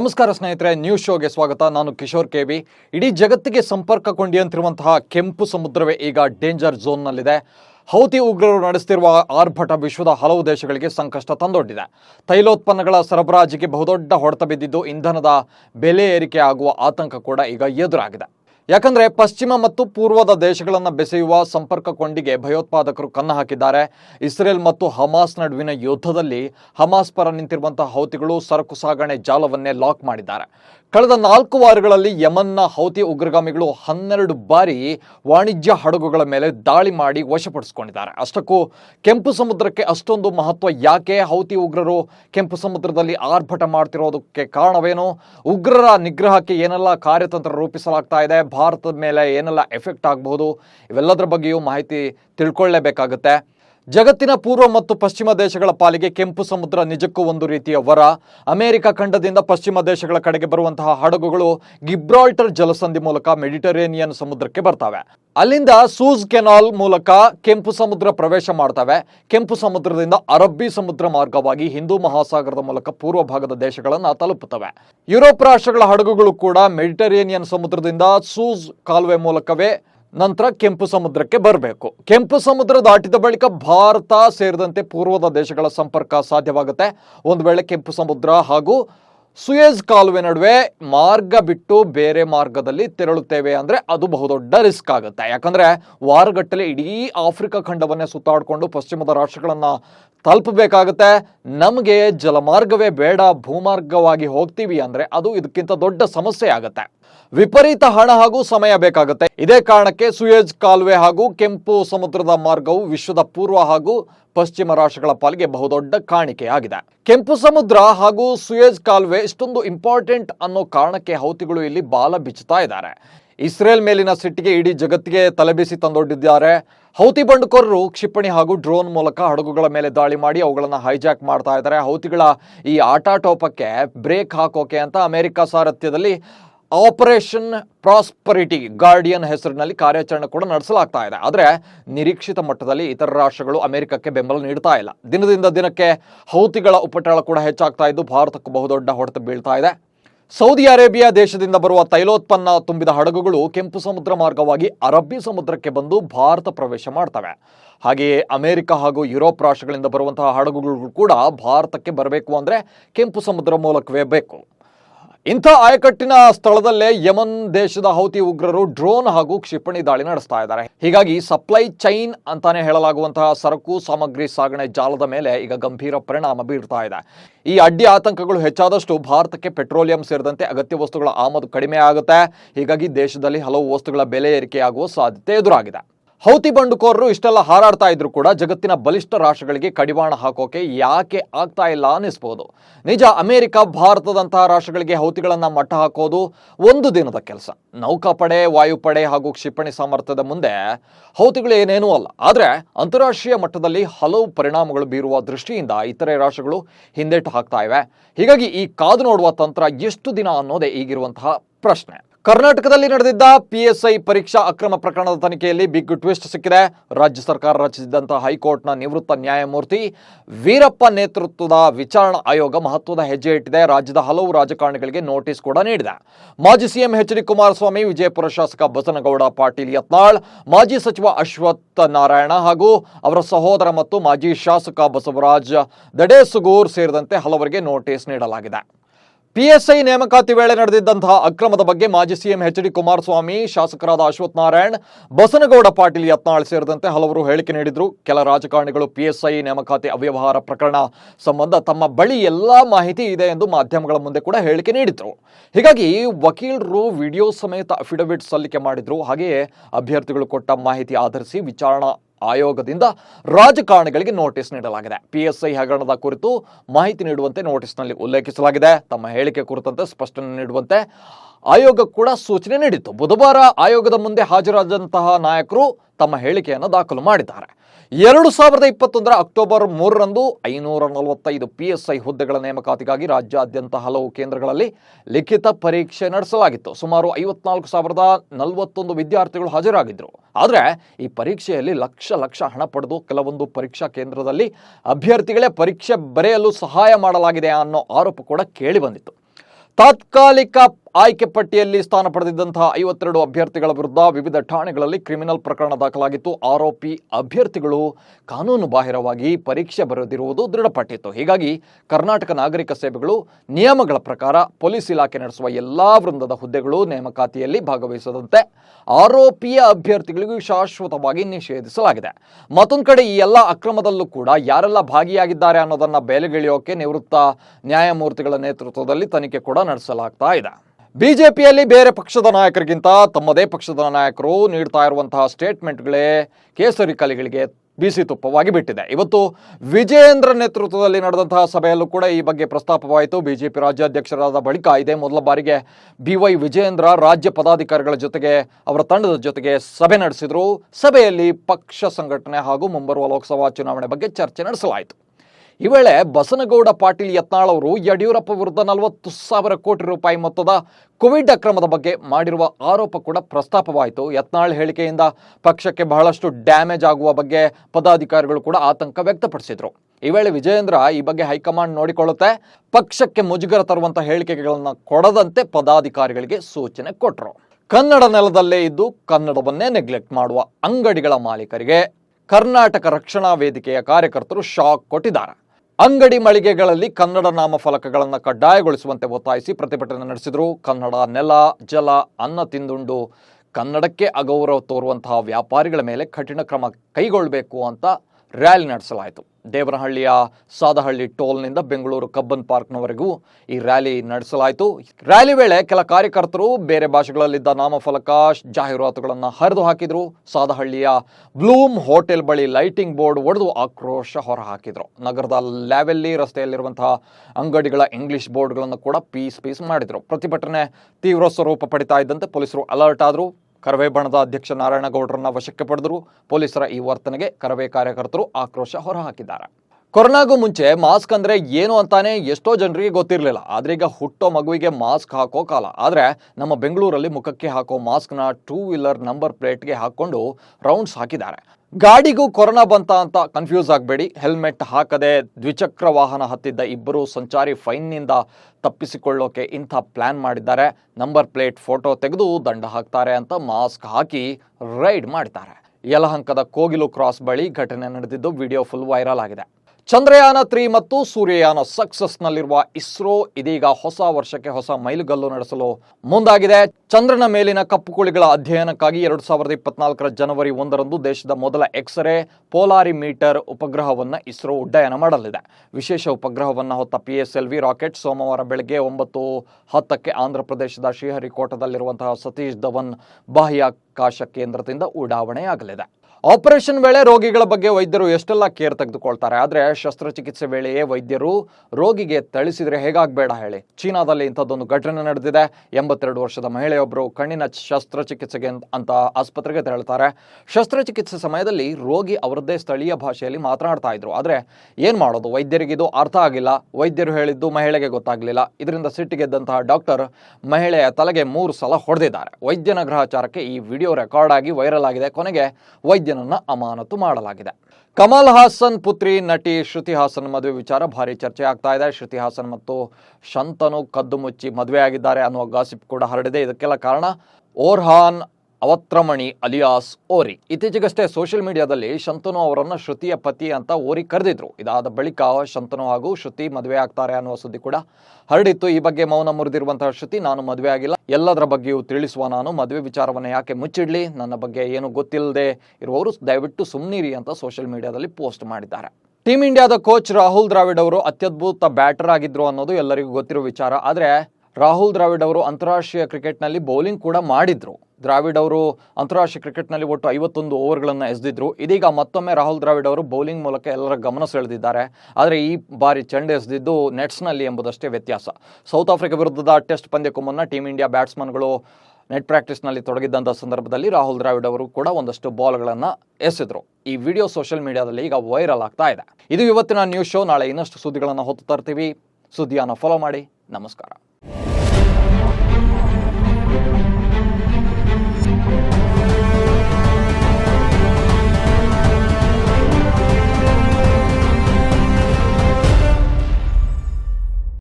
ನಮಸ್ಕಾರ ಸ್ನೇಹಿತರೆ ನ್ಯೂಸ್ ಶೋಗೆ ಸ್ವಾಗತ. ನಾನು ಕಿಶೋರ್ ಕೆಬಿ ಇಡೀ ಜಗತ್ತಿಗೆ ಸಂಪರ್ಕ ಕೊಂಡಿಯಂತಿರುವಂತಹ ಕೆಂಪು ಸಮುದ್ರವೇ ಈಗ ಡೇಂಜರ್ ಝೋನ್ನಲ್ಲಿದೆ ಹೌತಿ ಉಗ್ರರು ನಡೆಸುತ್ತಿರುವ ಆರ್ಭಟ ವಿಶ್ವದ ಹಲವು ದೇಶಗಳಿಗೆ ಸಂಕಷ್ಟ ತಂದೊಡ್ಡಿದೆ. ತೈಲೋತ್ಪನ್ನಗಳ ಸರಬರಾಜಿಗೆ ಬಹುದೊಡ್ಡ ಹೊಡೆತ ಬಿದ್ದಿದ್ದು ಇಂಧನದ ಬೆಲೆ ಏರಿಕೆ ಆಗುವ ಆತಂಕ ಕೂಡ ಈಗ ಎದುರಾಗಿದೆ. ಯಾಕಂದ್ರೆ ಪಶ್ಚಿಮ ಮತ್ತು ಪೂರ್ವದ ದೇಶಗಳನ್ನು ಬೆಸೆಯುವ ಸಂಪರ್ಕ ಕೊಂಡಿಗೆ ಭಯೋತ್ಪಾದಕರು ಕನ್ನ ಹಾಕಿದ್ದಾರೆ. ಇಸ್ರೇಲ್ ಮತ್ತು ಹಮಾಸ್ ನಡುವಿನ ಯುದ್ಧದಲ್ಲಿ ಹಮಾಸ್ ಪರ ನಿಂತಿರುವಂತಹ ಹೌತಿಗಳು ಸರಕು ಸಾಗಣೆ ಜಾಲವನ್ನೇ ಲಾಕ್ ಮಾಡಿದ್ದಾರೆ. ಕಳೆದ ನಾಲ್ಕು ವಾರಗಳಲ್ಲಿ ಯಮನ್ನ ಹೌತಿ ಉಗ್ರಗಾಮಿಗಳು ಹನ್ನೆರಡು ಬಾರಿ ವಾಣಿಜ್ಯ ಹಡಗುಗಳ ಮೇಲೆ ದಾಳಿ ಮಾಡಿ ವಶಪಡಿಸಿಕೊಂಡಿದ್ದಾರೆ. ಅಷ್ಟಕ್ಕೂ ಕೆಂಪು ಸಮುದ್ರಕ್ಕೆ ಅಷ್ಟೊಂದು ಮಹತ್ವ ಯಾಕೆ ಹೌತಿ ಉಗ್ರರು ಕೆಂಪು ಸಮುದ್ರದಲ್ಲಿ ಆರ್ಭಟ ಮಾಡ್ತಿರೋದಕ್ಕೆ ಕಾರಣವೇನು? ಉಗ್ರರ ನಿಗ್ರಹಕ್ಕೆ ಏನೆಲ್ಲ ಕಾರ್ಯತಂತ್ರ ರೂಪಿಸಲಾಗ್ತಾ ಇದೆ? ಭಾರತದ ಮೇಲೆ ಏನೆಲ್ಲ ಎಫೆಕ್ಟ್ ಆಗಬಹುದು? ಇವೆಲ್ಲದರ ಬಗ್ಗೆಯೂ ಮಾಹಿತಿ ತಿಳ್ಕೊಳ್ಳೇಬೇಕಾಗುತ್ತೆ. ಜಗತ್ತಿನ ಪೂರ್ವ ಮತ್ತು ಪಶ್ಚಿಮ ದೇಶಗಳ ಪಾಲಿಗೆ ಕೆಂಪು ಸಮುದ್ರ ನಿಜಕ್ಕೂ ಒಂದು ರೀತಿಯ ವರ. ಅಮೆರಿಕ ಖಂಡದಿಂದ ಪಶ್ಚಿಮ ದೇಶಗಳ ಕಡೆಗೆ ಬರುವಂತಹ ಹಡಗುಗಳು ಗಿಬ್ರಾಲ್ಟರ್ ಜಲಸಂಧಿ ಮೂಲಕ ಮೆಡಿಟರೇನಿಯನ್ ಸಮುದ್ರಕ್ಕೆ ಬರ್ತವೆ. ಅಲ್ಲಿಂದ ಸೂಸ್ ಕೆನಾಲ್ ಮೂಲಕ ಕೆಂಪು ಸಮುದ್ರ ಪ್ರವೇಶ ಮಾಡ್ತವೆ. ಕೆಂಪು ಸಮುದ್ರದಿಂದ ಅರಬ್ಬಿ ಸಮುದ್ರ ಮಾರ್ಗವಾಗಿ ಹಿಂದೂ ಮಹಾಸಾಗರದ ಮೂಲಕ ಪೂರ್ವ ಭಾಗದ ದೇಶಗಳನ್ನು ತಲುಪುತ್ತವೆ. ಯುರೋಪ್ ರಾಷ್ಟ್ರಗಳ ಹಡಗುಗಳು ಕೂಡ ಮೆಡಿಟರೇನಿಯನ್ ಸಮುದ್ರದಿಂದ ಸೂಸ್ ಕಾಲುವೆ ಮೂಲಕವೇ ನಂತರ ಕೆಂಪು ಸಮುದ್ರಕ್ಕೆ ಬರಬೇಕು. ಕೆಂಪು ಸಮುದ್ರ ದಾಟಿದ ಬಳಿಕ ಭಾರತ ಸೇರಿದಂತೆ ಪೂರ್ವದ ದೇಶಗಳ ಸಂಪರ್ಕ ಸಾಧ್ಯವಾಗುತ್ತೆ. ಒಂದು ವೇಳೆ ಕೆಂಪು ಸಮುದ್ರ ಹಾಗೂ ಸುಯೇಜ್ ಕಾಲುವೆ ನಡುವೆ ಮಾರ್ಗ ಬಿಟ್ಟು ಬೇರೆ ಮಾರ್ಗದಲ್ಲಿ ತೆರಳುತ್ತೇವೆ ಅಂದ್ರೆ ಅದು ಬಹುದೊಡ್ಡ ರಿಸ್ಕ್ ಆಗುತ್ತೆ. ಯಾಕಂದ್ರೆ ವಾರಗಟ್ಟಲೆ ಇಡೀ ಆಫ್ರಿಕಾ ಖಂಡವನ್ನೇ ಸುತ್ತಾಡಿಕೊಂಡು ಪಶ್ಚಿಮದ ರಾಷ್ಟ್ರಗಳನ್ನ ತಲುಪಬೇಕಾಗುತ್ತೆ. ನಮಗೆ ಜಲಮಾರ್ಗವೇ ಬೇಡ, ಭೂಮಾರ್ಗವಾಗಿ ಹೋಗ್ತೀವಿ ಅಂದರೆ ಅದು ಇದಕ್ಕಿಂತ ದೊಡ್ಡ ಸಮಸ್ಯೆ ಆಗುತ್ತೆ. ವಿಪರೀತ ಹಣ ಹಾಗೂ ಸಮಯ ಬೇಕಾಗುತ್ತೆ. ಇದೇ ಕಾರಣಕ್ಕೆ ಸುಯೇಜ್ ಕಾಲುವೆ ಹಾಗೂ ಕೆಂಪು ಸಮುದ್ರದ ಮಾರ್ಗವು ವಿಶ್ವದ ಪೂರ್ವ ಹಾಗೂ ಪಶ್ಚಿಮ ರಾಷ್ಟ್ರಗಳ ಪಾಲಿಗೆ ಬಹುದೊಡ್ಡ ಕಾಣಿಕೆಯಾಗಿದೆ ಕೆಂಪು ಸಮುದ್ರ ಹಾಗೂ ಸುಯೇಜ್ ಕಾಲುವೆ ಇಷ್ಟೊಂದು ಇಂಪಾರ್ಟೆಂಟ್ ಅನ್ನೋ ಕಾರಣಕ್ಕೆ ಹೌತಿಗಳು ಇಲ್ಲಿ ಬಾಲ ಬಿಚ್ಚುತ್ತಾ ಇದ್ದಾರೆ. ಇಸ್ರೇಲ್ ಮೇಲಿನ ಸಿಟ್ಟಿಗೆ ಇಡೀ ಜಗತ್ತಿಗೆ ತಲೆಬಿಸಿ ತಂದೊಡ್ಡಿದ್ದಾರೆ. ಹೌತಿ ಬಂಡುಕೋರರು ಕ್ಷಿಪಣಿ ಹಾಗೂ ಡ್ರೋನ್ ಮೂಲಕ ಹಡಗುಗಳ ಮೇಲೆ ದಾಳಿ ಮಾಡಿ ಅವುಗಳನ್ನು ಹೈಜಾಕ್ ಮಾಡ್ತಾ ಇದ್ದಾರೆ. ಹೌತಿಗಳ ಈ ಆಟಾಟೋಪಕ್ಕೆ ಬ್ರೇಕ್ ಹಾಕೋಕೆ ಅಂತ ಅಮೆರಿಕ ಸಾರಥ್ಯದಲ್ಲಿ ಆಪರೇಷನ್ ಪ್ರಾಸ್ಪರಿಟಿ ಗಾರ್ಡಿಯನ್ ಹೆಸರಿನಲ್ಲಿ ಕಾರ್ಯಾಚರಣೆ ಕೂಡ ನಡೆಸಲಾಗ್ತಾ ಇದೆ. ಆದರೆ ನಿರೀಕ್ಷಿತ ಮಟ್ಟದಲ್ಲಿ ಇತರ ರಾಷ್ಟ್ರಗಳು ಅಮೆರಿಕಕ್ಕೆ ಬೆಂಬಲ ನೀಡ್ತಾ ಇಲ್ಲ. ದಿನದಿಂದ ದಿನಕ್ಕೆ ಹೌತಿಗಳ ಉಪಟಳ ಕೂಡ ಹೆಚ್ಚಾಗ್ತಾ ಇದ್ದು, ಭಾರತಕ್ಕೂ ಬಹುದೊಡ್ಡ ಹೊಡೆತ ಬೀಳ್ತಾ ಇದೆ. ಸೌದಿ ಅರೇಬಿಯಾ ದೇಶದಿಂದ ಬರುವ ತೈಲೋತ್ಪನ್ನ ತುಂಬಿದ ಹಡಗುಗಳು ಕೆಂಪು ಸಮುದ್ರ ಮಾರ್ಗವಾಗಿ ಅರಬ್ಬಿ ಸಮುದ್ರಕ್ಕೆ ಬಂದು ಭಾರತ ಪ್ರವೇಶ ಮಾಡ್ತವೆ. ಹಾಗೆಯೇ ಅಮೆರಿಕ ಹಾಗೂ ಯುರೋಪ್ ರಾಷ್ಟ್ರಗಳಿಂದ ಬರುವಂತಹ ಹಡಗುಗಳು ಕೂಡ ಭಾರತಕ್ಕೆ ಬರಬೇಕು ಅಂದರೆ ಕೆಂಪು ಸಮುದ್ರ ಮೂಲಕವೇ ಬೇಕು. ಇಂಥ ಆಯಕಟ್ಟಿನ ಸ್ಥಳದಲ್ಲೇ ಯಮನ್ ದೇಶದ ಹೌತಿ ಉಗ್ರರು ಡ್ರೋನ್ ಹಾಗೂ ಕ್ಷಿಪಣಿ ದಾಳಿ ನಡೆಸ್ತಾ ಇದ್ದಾರೆ. ಹೀಗಾಗಿ ಸಪ್ಲೈ ಚೈನ್ ಅಂತಾನೆ ಹೇಳಲಾಗುವಂತಹ ಸರಕು ಸಾಮಗ್ರಿ ಸಾಗಣೆ ಜಾಲದ ಮೇಲೆ ಈಗ ಗಂಭೀರ ಪರಿಣಾಮ ಬೀರ್ತಾ ಇದೆ. ಈ ಅಡ್ಡಿ ಆತಂಕಗಳು ಹೆಚ್ಚಾದಷ್ಟು ಭಾರತಕ್ಕೆ ಪೆಟ್ರೋಲಿಯಂ ಸೇರಿದಂತೆ ಅಗತ್ಯ ವಸ್ತುಗಳ ಆಮದು ಕಡಿಮೆ ಆಗುತ್ತೆ. ಹೀಗಾಗಿ ದೇಶದಲ್ಲಿ ಹಲವು ವಸ್ತುಗಳ ಬೆಲೆ ಏರಿಕೆಯಾಗುವ ಸಾಧ್ಯತೆ ಎದುರಾಗಿದೆ. ಹೌತಿ ಬಂಡುಕೋರರು ಇಷ್ಟೆಲ್ಲ ಹಾರಾಡ್ತಾ ಇದ್ರು ಕೂಡ ಜಗತ್ತಿನ ಬಲಿಷ್ಠ ರಾಷ್ಟ್ರಗಳಿಗೆ ಕಡಿವಾಣ ಹಾಕೋಕೆ ಯಾಕೆ ಆಗ್ತಾ ಇಲ್ಲ ಅನ್ನಿಸ್ಬೋದು. ನಿಜ, ಅಮೆರಿಕ, ಭಾರತದಂತಹ ರಾಷ್ಟ್ರಗಳಿಗೆ ಹೌತಿಗಳನ್ನ ಮಟ್ಟ ಹಾಕೋದು ಒಂದು ದಿನದ ಕೆಲಸ. ನೌಕಾಪಡೆ, ವಾಯುಪಡೆ ಹಾಗೂ ಕ್ಷಿಪಣಿ ಸಾಮರ್ಥ್ಯದ ಮುಂದೆ ಹೌತಿಗಳು ಏನೇನೂ ಅಲ್ಲ. ಆದರೆ ಅಂತಾರಾಷ್ಟ್ರೀಯ ಮಟ್ಟದಲ್ಲಿ ಹಲವು ಪರಿಣಾಮಗಳು ಬೀರುವ ದೃಷ್ಟಿಯಿಂದ ಇತರೆ ರಾಷ್ಟ್ರಗಳು ಹಿಂದೆಟ್ಟು ಹಾಕ್ತಾ ಇವೆ. ಹೀಗಾಗಿ ಈ ಕಾದು ನೋಡುವ ತಂತ್ರ ಎಷ್ಟು ದಿನ ಅನ್ನೋದೇ ಈಗಿರುವಂತಹ ಪ್ರಶ್ನೆ. ಕರ್ನಾಟಕದಲ್ಲಿ ನಡೆದಿದ್ದ ಪಿಎಸ್ಐ ಪರೀಕ್ಷಾ ಅಕ್ರಮ ಪ್ರಕರಣದ ತನಿಖೆಯಲ್ಲಿ ಬಿಗ್ ಟ್ವಿಸ್ಟ್ ಸಿಕ್ಕಿದೆ. ರಾಜ್ಯ ಸರ್ಕಾರ ರಚಿಸಿದ್ದಂತಹ ಹೈಕೋರ್ಟ್ನ ನಿವೃತ್ತ ನ್ಯಾಯಮೂರ್ತಿ ವೀರಪ್ಪ ನೇತೃತ್ವದ ವಿಚಾರಣಾ ಆಯೋಗ ಮಹತ್ವದ ಹೆಜ್ಜೆ ಇಟ್ಟಿದೆ. ರಾಜ್ಯದ ಹಲವು ರಾಜಕಾರಣಿಗಳಿಗೆ ನೋಟಿಸ್ ಕೂಡ ನೀಡಿದೆ. ಮಾಜಿ CM H D Kumaraswamy, Vijayapura ಶಾಸಕ ಬಸನಗೌಡ, ಪಾಟೀಲ್ ಯತ್ನಾಳ್, ಮಾಜಿ ಸಚಿವ ಅಶ್ವತ್ಥ ನಾರಾಯಣ ಹಾಗೂ ಅವರ ಸಹೋದರ ಮತ್ತು ಮಾಜಿ ಶಾಸಕ ಬಸವರಾಜ್ ದಡೇಸುಗೂರ್ ಸೇರಿದಂತೆ ಹಲವರಿಗೆ ನೋಟಿಸ್ ನೀಡಲಾಗಿದೆ. ಪಿಎಸ್ಐ ನೇಮಕಾತಿ ವೇಳೆ ನಡೆದಿದ್ದಂತಹ ಅಕ್ರಮದ ಬಗ್ಗೆ ಮಾಜಿ ಸಿಎಂ ಎಚ್ ಡಿ ಕುಮಾರಸ್ವಾಮಿ, ಶಾಸಕರಾದ ಅಶ್ವಥ್ ನಾರಾಯಣ್, ಬಸನಗೌಡ ಪಾಟೀಲ್ ಯತ್ನಾಳ್ ಸೇರಿದಂತೆ ಹಲವರು ಹೇಳಿಕೆ ನೀಡಿದ್ರು. ಕೆಲ ರಾಜಕಾರಣಿಗಳು ಪಿಎಸ್ಐ ನೇಮಕಾತಿ ಅವ್ಯವಹಾರ ಪ್ರಕರಣ ಸಂಬಂಧ ತಮ್ಮ ಬಳಿ ಎಲ್ಲಾ ಮಾಹಿತಿ ಇದೆ ಎಂದು ಮಾಧ್ಯಮಗಳ ಮುಂದೆ ಕೂಡ ಹೇಳಿಕೆ ನೀಡಿದ್ರು. ಹೀಗಾಗಿ ವಕೀಲರು ವಿಡಿಯೋ ಸಮೇತ ಅಫಿಡವಿಟ್ ಸಲ್ಲಿಕೆ ಮಾಡಿದ್ರು. ಹಾಗೆಯೇ ಅಭ್ಯರ್ಥಿಗಳು ಕೊಟ್ಟ ಮಾಹಿತಿ ಆಧರಿಸಿ ವಿಚಾರಣಾ ಆಯೋಗದಿಂದ ರಾಜಕಾರಣಿಗಳಿಗೆ ನೋಟಿಸ್ ನೀಡಲಾಗಿದೆ. ಪಿಎಸ್ಐ ಹಗರಣದ ಕುರಿತು ಮಾಹಿತಿ ನೀಡುವಂತೆ ನೋಟಿಸ್ನಲ್ಲಿ ಉಲ್ಲೇಖಿಸಲಾಗಿದೆ. ತಮ್ಮ ಹೇಳಿಕೆ ಕುರಿತಂತೆ ಸ್ಪಷ್ಟನೆ ನೀಡುವಂತೆ ಆಯೋಗ ಕೂಡ ಸೂಚನೆ ನೀಡಿತ್ತು. ಬುಧವಾರ ಆಯೋಗದ ಮುಂದೆ ಹಾಜರಾದಂತಹ ನಾಯಕರು ತಮ್ಮ ಹೇಳಿಕೆಯನ್ನು ದಾಖಲು ಮಾಡಿದ್ದಾರೆ. ಎರಡು ಸಾವಿರದ ಇಪ್ಪತ್ತೊಂದರ ಅಕ್ಟೋಬರ್ ಮೂರರಂದು ಐನೂರ ನಲವತ್ತೈದು ಪಿಎಸ್ಐ ಹುದ್ದೆಗಳ ನೇಮಕಾತಿಗಾಗಿ ರಾಜ್ಯಾದ್ಯಂತ ಹಲವು ಕೇಂದ್ರಗಳಲ್ಲಿ ಲಿಖಿತ ಪರೀಕ್ಷೆ ನಡೆಸಲಾಗಿತ್ತು. ಸುಮಾರು ಐವತ್ನಾಲ್ಕು ಸಾವಿರದ ನಲವತ್ತೊಂದು ವಿದ್ಯಾರ್ಥಿಗಳು ಹಾಜರಾಗಿದ್ದರು. ಆದರೆ ಈ ಪರೀಕ್ಷೆಯಲ್ಲಿ ಲಕ್ಷ ಲಕ್ಷ ಹಣ ಪಡೆದು ಕೆಲವೊಂದು ಪರೀಕ್ಷಾ ಕೇಂದ್ರದಲ್ಲಿ ಅಭ್ಯರ್ಥಿಗಳೇ ಪರೀಕ್ಷೆ ಬರೆಯಲು ಸಹಾಯ ಮಾಡಲಾಗಿದೆ ಅನ್ನೋ ಆರೋಪ ಕೂಡ ಕೇಳಿಬಂದಿತ್ತು ತಾತ್ಕಾಲಿಕ ಆಯ್ಕೆ ಪಟ್ಟಿಯಲ್ಲಿ ಸ್ಥಾನ ಪಡೆದಿದ್ದಂತಹ ಐವತ್ತೆರಡು ಅಭ್ಯರ್ಥಿಗಳ ವಿರುದ್ಧ ವಿವಿಧ ಠಾಣೆಗಳಲ್ಲಿ ಕ್ರಿಮಿನಲ್ ಪ್ರಕರಣ ದಾಖಲಾಗಿತ್ತು. ಆರೋಪಿ ಅಭ್ಯರ್ಥಿಗಳು ಕಾನೂನು ಬಾಹಿರವಾಗಿ ಪರೀಕ್ಷೆ ಬರೆದಿರುವುದು ದೃಢಪಟ್ಟಿತ್ತು. ಹೀಗಾಗಿ ಕರ್ನಾಟಕ ನಾಗರಿಕ ಸೇವೆಗಳು ನಿಯಮಗಳ ಪ್ರಕಾರ ಪೊಲೀಸ್ ಇಲಾಖೆ ನಡೆಸುವ ಎಲ್ಲ ವೃಂದದ ಹುದ್ದೆಗಳು ನೇಮಕಾತಿಯಲ್ಲಿ ಭಾಗವಹಿಸದಂತೆ ಆರೋಪಿಯ ಅಭ್ಯರ್ಥಿಗಳಿಗೂ ಶಾಶ್ವತವಾಗಿ ನಿಷೇಧಿಸಲಾಗಿದೆ. ಮತ್ತೊಂದು ಕಡೆ ಈ ಎಲ್ಲ ಅಕ್ರಮದಲ್ಲೂ ಕೂಡ ಯಾರೆಲ್ಲ ಭಾಗಿಯಾಗಿದ್ದಾರೆ ಅನ್ನೋದನ್ನ ಬೆಲೆಗಿಳಿಯೋಕೆ ನಿವೃತ್ತ ನ್ಯಾಯಮೂರ್ತಿಗಳ ನೇತೃತ್ವದಲ್ಲಿ ತನಿಖೆ ಕೂಡ ನಡೆಸಲಾಗ್ತಾ ಇದೆ. ಬಿಜೆಪಿಯಲ್ಲಿ ಬೇರೆ ಪಕ್ಷದ ನಾಯಕರಿಗಿಂತ ತಮ್ಮದೇ ಪಕ್ಷದ ನಾಯಕರು ನೀಡ್ತಾ ಇರುವಂತಹ ಸ್ಟೇಟ್ಮೆಂಟ್ಗಳೇ ಕೇಸರಿ ಕಲಿಗಳಿಗೆ ಬಿಸಿ ತುಪ್ಪವಾಗಿ ಬಿಟ್ಟಿದೆ. ಇವತ್ತು ವಿಜಯೇಂದ್ರ ನೇತೃತ್ವದಲ್ಲಿ ನಡೆದಂತಹ ಸಭೆಯಲ್ಲೂ ಕೂಡ ಈ ಬಗ್ಗೆ ಪ್ರಸ್ತಾಪವಾಯಿತು. ಬಿಜೆಪಿ ರಾಜ್ಯಾಧ್ಯಕ್ಷರಾದ ಬಳಿಕ ಇದೇ ಮೊದಲ ಬಾರಿಗೆ ಬಿ ವೈ ವಿಜಯೇಂದ್ರ ರಾಜ್ಯ ಪದಾಧಿಕಾರಿಗಳ ಜೊತೆಗೆ ಅವರ ತಂಡದ ಜೊತೆಗೆ ಸಭೆ ನಡೆಸಿದರು. ಸಭೆಯಲ್ಲಿ ಪಕ್ಷ ಸಂಘಟನೆ ಹಾಗೂ ಮುಂಬರುವ ಲೋಕಸಭಾ ಚುನಾವಣೆ ಬಗ್ಗೆ ಚರ್ಚೆ ನಡೆಸಲಾಯಿತು. ಈ ವೇಳೆ ಬಸನಗೌಡ ಪಾಟೀಲ್ ಯತ್ನಾಳ್ ಅವರು ಯಡಿಯೂರಪ್ಪ ವಿರುದ್ಧ ನಲವತ್ತು ಸಾವಿರ ಕೋಟಿ ರೂಪಾಯಿ ಮೊತ್ತದ ಕೋವಿಡ್ ಅಕ್ರಮದ ಬಗ್ಗೆ ಮಾಡಿರುವ ಆರೋಪ ಕೂಡ ಪ್ರಸ್ತಾಪವಾಯಿತು. ಯತ್ನಾಳ್ ಹೇಳಿಕೆಯಿಂದ ಪಕ್ಷಕ್ಕೆ ಬಹಳಷ್ಟು ಡ್ಯಾಮೇಜ್ ಆಗುವ ಬಗ್ಗೆ ಪದಾಧಿಕಾರಿಗಳು ಕೂಡ ಆತಂಕ ವ್ಯಕ್ತಪಡಿಸಿದ್ರು. ಈ ವೇಳೆ ವಿಜಯೇಂದ್ರ ಈ ಬಗ್ಗೆ ಹೈಕಮಾಂಡ್ ನೋಡಿಕೊಳ್ಳುತ್ತೆ. ಪಕ್ಷಕ್ಕೆ ಮುಜುಗರ ತರುವಂತಹ ಹೇಳಿಕೆಗಳನ್ನು ಕೊಡದಂತೆ ಪದಾಧಿಕಾರಿಗಳಿಗೆ ಸೂಚನೆ ಕೊಟ್ಟರು ಕನ್ನಡ ನೆಲದಲ್ಲೇ ಇದ್ದು ಕನ್ನಡವನ್ನೇ ನೆಗ್ಲೆಕ್ಟ್ ಮಾಡುವ ಅಂಗಡಿಗಳ ಮಾಲೀಕರಿಗೆ ಕರ್ನಾಟಕ ರಕ್ಷಣಾ ವೇದಿಕೆಯ ಕಾರ್ಯಕರ್ತರು ಶಾಕ್ ಕೊಟ್ಟಿದ್ದಾರೆ. ಅಂಗಡಿ ಮಳಿಗೆಗಳಲ್ಲಿ ಕನ್ನಡ ನಾಮಫಲಕಗಳನ್ನು ಕಡ್ಡಾಯಗೊಳಿಸುವಂತೆ ಒತ್ತಾಯಿಸಿ ಪ್ರತಿಭಟನೆ ನಡೆಸಿದರು. ಕನ್ನಡ ನೆಲ, ಜಲ, ಅನ್ನ ತಿಂದುಂಡು ಕನ್ನಡಕ್ಕೆ ಅಗೌರವ ತೋರುವಂತಹ ವ್ಯಾಪಾರಿಗಳ ಮೇಲೆ ಕಠಿಣ ಕ್ರಮ ಕೈಗೊಳ್ಳಬೇಕು ಅಂತ ರ್ಯಾಲಿ ನಡೆಸಲಾಯಿತು. ದೇವನಹಳ್ಳಿಯ ಸಾದಹಳ್ಳಿ ಟೋಲ್ನಿಂದ ಬೆಂಗಳೂರು ಕಬ್ಬನ್ ಪಾರ್ಕ್ನವರೆಗೂ ಈ ರ್ಯಾಲಿ ನಡೆಸಲಾಯಿತು. ರ್ಯಾಲಿ ವೇಳೆ ಕೆಲ ಕಾರ್ಯಕರ್ತರು ಬೇರೆ ಭಾಷೆಗಳಲ್ಲಿದ್ದ ನಾಮಫಲಕ ಜಾಹೀರಾತುಗಳನ್ನು ಹರಿದು ಹಾಕಿದ್ರು. ಸಾದಹಳ್ಳಿಯ ಬ್ಲೂಮ್ ಹೋಟೆಲ್ ಬಳಿ ಲೈಟಿಂಗ್ ಬೋರ್ಡ್ ಒಡೆದು ಆಕ್ರೋಶ ಹೊರಹಾಕಿದ್ರು. ನಗರದ ಲ್ಯಾವೆಲ್ಲಿ ರಸ್ತೆಯಲ್ಲಿರುವಂತಹ ಅಂಗಡಿಗಳ ಇಂಗ್ಲಿಷ್ ಬೋರ್ಡ್ಗಳನ್ನು ಕೂಡ ಪೀಸ್ ಪೀಸ್ ಮಾಡಿದರು. ಪ್ರತಿಭಟನೆ ತೀವ್ರ ಸ್ವರೂಪ ಪಡಿತಾ ಇದ್ದಂತೆ ಪೊಲೀಸರು ಅಲರ್ಟ್ ಆದರು. ಕರವೇ ಬಣದ ಅಧ್ಯಕ್ಷ ನಾರಾಯಣಗೌಡರನ್ನ ವಶಕ್ಕೆ ಪಡೆದರು ಪೊಲೀಸರ ಈ ವರ್ತನೆಗೆ ಕರವೇ ಕಾರ್ಯಕರ್ತರು ಆಕ್ರೋಶ ಹೊರಹಾಕಿದ್ದಾರೆ. ಕೊರೋನಾಗೂ ಮುಂಚೆ ಮಾಸ್ಕ್ ಅಂದ್ರೆ ಏನು ಅಂತಾನೆ ಎಷ್ಟೋ ಜನರಿಗೆ ಗೊತ್ತಿರಲಿಲ್ಲ. ಆದ್ರೆ ಈಗ ಹುಟ್ಟೋ ಮಗುವಿಗೆ ಮಾಸ್ಕ್ ಹಾಕೋ ಕಾಲ. ಆದ್ರೆ ನಮ್ಮ ಬೆಂಗಳೂರಲ್ಲಿ ಮುಖಕ್ಕೆ ಹಾಕೋ ಮಾಸ್ಕ್ನ ಟೂ ವೀಲರ್ ನಂಬರ್ ಪ್ಲೇಟ್ಗೆ ಹಾಕೊಂಡು ರೌಂಡ್ಸ್ ಹಾಕಿದ್ದಾರೆ. ಗಾಡಿಗೂ ಕೊರೋನಾ ಬಂತ ಅಂತ ಕನ್ಫ್ಯೂಸ್ ಆಗಬೇಡಿ. ಹೆಲ್ಮೆಟ್ ಹಾಕದೆ ದ್ವಿಚಕ್ರ ವಾಹನ ಹತ್ತಿದ್ದ ಇಬ್ಬರು ಸಂಚಾರಿ ಫೈನ್ನಿಂದ ತಪ್ಪಿಸಿಕೊಳ್ಳೋಕೆ ಇಂಥ ಪ್ಲಾನ್ ಮಾಡಿದ್ದಾರೆ. ನಂಬರ್ ಪ್ಲೇಟ್ ಫೋಟೋ ತೆಗೆದು ದಂಡ ಹಾಕ್ತಾರೆ ಅಂತ ಮಾಸ್ಕ್ ಹಾಕಿ ರೈಡ್ ಮಾಡ್ತಾರೆ. ಯಲಹಂಕದ ಕೋಗಿಲು ಕ್ರಾಸ್ ಬಳಿ ಘಟನೆ ನಡೆದಿದ್ದು ವಿಡಿಯೋ ಫುಲ್ ವೈರಲ್ ಆಗಿದೆ. ಚಂದ್ರಯಾನ ತ್ರೀ ಮತ್ತು ಸೂರ್ಯಯಾನ ಸಕ್ಸಸ್ನಲ್ಲಿರುವ ಇಸ್ರೋ ಇದೀಗ ಹೊಸ ವರ್ಷಕ್ಕೆ ಹೊಸ ಮೈಲುಗಲ್ಲು ನಡೆಸಲು ಮುಂದಾಗಿದೆ. ಚಂದ್ರನ ಮೇಲಿನ ಕಪ್ಪು ಕುಳಿಗಳ ಅಧ್ಯಯನಕ್ಕಾಗಿ ಎರಡು ಸಾವಿರದ ಇಪ್ಪತ್ನಾಲ್ಕರ ಜನವರಿ ಒಂದರಂದು ದೇಶದ ಮೊದಲ ಎಕ್ಸ್ರೇ ಪೋಲಾರಿಮೀಟರ್ ಉಪಗ್ರಹವನ್ನು ಇಸ್ರೋ ಉಡ್ಡಯನ ಮಾಡಲಿದೆ. ವಿಶೇಷ ಉಪಗ್ರಹವನ್ನು ಹೊತ್ತ P S L V rocket ಸೋಮವಾರ ಬೆಳಗ್ಗೆ ಒಂಬತ್ತು ಹತ್ತಕ್ಕೆ ಆಂಧ್ರಪ್ರದೇಶದ ಶ್ರೀಹರಿಕೋಟದಲ್ಲಿರುವಂತಹ ಸತೀಶ್ ಧವನ್ ಬಾಹ್ಯಾಕಾಶ ಕೇಂದ್ರದಿಂದ ಉಡಾವಣೆಯಾಗಲಿದೆ. ಆಪರೇಷನ್ ವೇಳೆ ರೋಗಿಗಳ ಬಗ್ಗೆ ವೈದ್ಯರು ಎಷ್ಟೆಲ್ಲ ಕೇರ್ ತೆಗೆದುಕೊಳ್ತಾರೆ? ಆದರೆ ಶಸ್ತ್ರಚಿಕಿತ್ಸೆ ವೇಳೆಯೇ ವೈದ್ಯರು ರೋಗಿಗೆ ಥಳಿಸಿದರೆ ಹೇಗಾಗಬೇಡ ಹೇಳಿ. ಚೀನಾದಲ್ಲಿ ಇಂಥದ್ದೊಂದು ಘಟನೆ ನಡೆದಿದೆ. ಎಂಬತ್ತೆರಡು ವರ್ಷದ ಮಹಿಳೆಯೊಬ್ಬರು ಕಣ್ಣಿನ ಶಸ್ತ್ರಚಿಕಿತ್ಸೆಗೆ ಅಂತ- ಆಸ್ಪತ್ರೆಗೆ ತೆರಳುತ್ತಾರೆ. ಶಸ್ತ್ರಚಿಕಿತ್ಸೆ ಸಮಯದಲ್ಲಿ ರೋಗಿ ಅವರದ್ದೇ ಸ್ಥಳೀಯ ಭಾಷೆಯಲ್ಲಿ ಮಾತನಾಡ್ತಾ ಇದ್ರು. ಆದರೆ ಏನು ಮಾಡೋದು? ವೈದ್ಯರಿಗೆ ಇದು ಅರ್ಥ ಆಗಿಲ್ಲ. ವೈದ್ಯರು ಹೇಳಿದ್ದು ಮಹಿಳೆಗೆ ಗೊತ್ತಾಗಲಿಲ್ಲ. ಇದರಿಂದ ಸಿಟ್ಟಿಗೆದ್ದಂತಹ ಡಾಕ್ಟರ್ ಮಹಿಳೆಯ ತಲೆಗೆ ಮೂರು ಸಲ ಹೊಡೆದಿದ್ದಾರೆ. ವೈದ್ಯನ ಗ್ರಹಚಾರಕ್ಕೆ ಈ ವಿಡಿಯೋ ರೆಕಾರ್ಡ್ ಆಗಿ ವೈರಲ್ ಆಗಿದೆ. ಕೊನೆಗೆ ವೈದ್ಯನನ್ನ ಅಮಾನತು ಮಾಡಲಾಗಿದೆ. ಕಮಲ್ ಹಾಸನ್ ಪುತ್ರಿ ನಟಿ ಶ್ರುತಿ ಹಾಸನ್ ಮದುವೆ ವಿಚಾರ ಭಾರಿ ಚರ್ಚೆ ಆಗ್ತಾ ಇದೆ. ಶ್ರುತಿ ಹಾಸನ್ ಮತ್ತು ಶಂತನು ಕದ್ದು ಮುಚ್ಚಿ ಮದುವೆ ಆಗಿದ್ದಾರೆ ಅನ್ನುವ ಗಾಸಿಪ್ ಕೂಡ ಹರಡಿದೆ. ಇದಕ್ಕೆಲ್ಲ ಕಾರಣ ಓರ್ಹಾನ್ ಅವತ್ರಮಣಿ ಅಲಿಯಾಸ್ ಓರಿ. ಇತ್ತೀಚೆಗಷ್ಟೇ ಸೋಷಿಯಲ್ ಮೀಡಿಯಾದಲ್ಲಿ ಶಂತನು ಅವರನ್ನು ಶ್ರುತಿಯ ಪತಿ ಅಂತ ಓರಿ ಕರೆದಿದ್ರು. ಇದಾದ ಬಳಿಕ ಶಂತನು ಹಾಗೂ ಶ್ರುತಿ ಮದುವೆ ಆಗ್ತಾರೆ ಅನ್ನುವ ಸುದ್ದಿ ಕೂಡ ಹರಡಿತ್ತು. ಈ ಬಗ್ಗೆ ಮೌನ ಮುರಿದಿರುವಂತಹ ಶ್ರುತಿ, ನಾನು ಮದುವೆ ಆಗಿಲ್ಲ. ಎಲ್ಲದರ ಬಗ್ಗೆಯೂ ತಿಳಿಸುವ ನಾನು. ಮದುವೆ ವಿಚಾರವನ್ನು ಯಾಕೆ ಮುಚ್ಚಿಡಲಿ? ನನ್ನ ಬಗ್ಗೆ ಏನು ಗೊತ್ತಿಲ್ಲದೆ ಇರುವವರು ದಯವಿಟ್ಟು ಸುಮ್ಮನಿರಿ ಅಂತ ಸೋಷಿಯಲ್ ಮೀಡಿಯಾದಲ್ಲಿ ಪೋಸ್ಟ್ ಮಾಡಿದ್ದಾರೆ. ಟೀಮ್ ಇಂಡಿಯಾದ ಕೋಚ್ ರಾಹುಲ್ ದ್ರಾವಿಡ್ ಅವರು ಅತ್ಯದ್ಭುತ ಬ್ಯಾಟರ್ ಆಗಿದ್ರು ಅನ್ನೋದು ಎಲ್ಲರಿಗೂ ಗೊತ್ತಿರೋ ವಿಚಾರ. ಆದರೆ ರಾಹುಲ್ ದ್ರಾವಿಡ್ ಅವರು ಅಂತಾರಾಷ್ಟ್ರೀಯ ಕ್ರಿಕೆಟ್ನಲ್ಲಿ ಬೌಲಿಂಗ್ ಕೂಡ ಮಾಡಿದ್ರು. ದ್ರಾವಿಡ್ ಅವರು ಅಂತಾರಾಷ್ಟ್ರೀಯ ಕ್ರಿಕೆಟ್ನಲ್ಲಿ ಒಟ್ಟು ಐವತ್ತೊಂದು ಓವರ್ಗಳನ್ನು ಎಸೆದಿದ್ರು. ಇದೀಗ ಮತ್ತೊಮ್ಮೆ ರಾಹುಲ್ ದ್ರಾವಿಡ್ ಅವರು ಬೌಲಿಂಗ್ ಮೂಲಕ ಎಲ್ಲರ ಗಮನ ಸೆಳೆದಿದ್ದಾರೆ. ಆದರೆ ಈ ಬಾರಿ ಚೆಂಡು ಎಸೆದಿದ್ದು ನೆಟ್ಸ್ನಲ್ಲಿ ಎಂಬುದಷ್ಟೇ ವ್ಯತ್ಯಾಸ. ಸೌತ್ ಆಫ್ರಿಕಾ ವಿರುದ್ಧದ ಟೆಸ್ಟ್ ಪಂದ್ಯಕ್ಕೂ ಮುನ್ನ ಟೀಮ್ ಇಂಡಿಯಾ ಬ್ಯಾಟ್ಸ್ಮನ್ಗಳು ನೆಟ್ ಪ್ರಾಕ್ಟೀಸ್ನಲ್ಲಿ ತೊಡಗಿದ್ದಂಥ ಸಂದರ್ಭದಲ್ಲಿ ರಾಹುಲ್ ದ್ರಾವಿಡ್ ಅವರು ಕೂಡ ಒಂದಷ್ಟು ಬಾಲ್ಗಳನ್ನು ಎಸೆದರು. ಈ ವಿಡಿಯೋ ಸೋಷಿಯಲ್ ಮೀಡಿಯಾದಲ್ಲಿ ಈಗ ವೈರಲ್ ಆಗ್ತಾ ಇದೆ. ಇದು ಇವತ್ತಿನ ನ್ಯೂಸ್ ಶೋ. ನಾಳೆ ಇನ್ನಷ್ಟು ಸುದ್ದಿಗಳನ್ನು ಹೊತ್ತು ತರ್ತೀವಿ. ಸುದ್ದಿಯನ್ನು ಫಾಲೋ ಮಾಡಿ. ನಮಸ್ಕಾರ.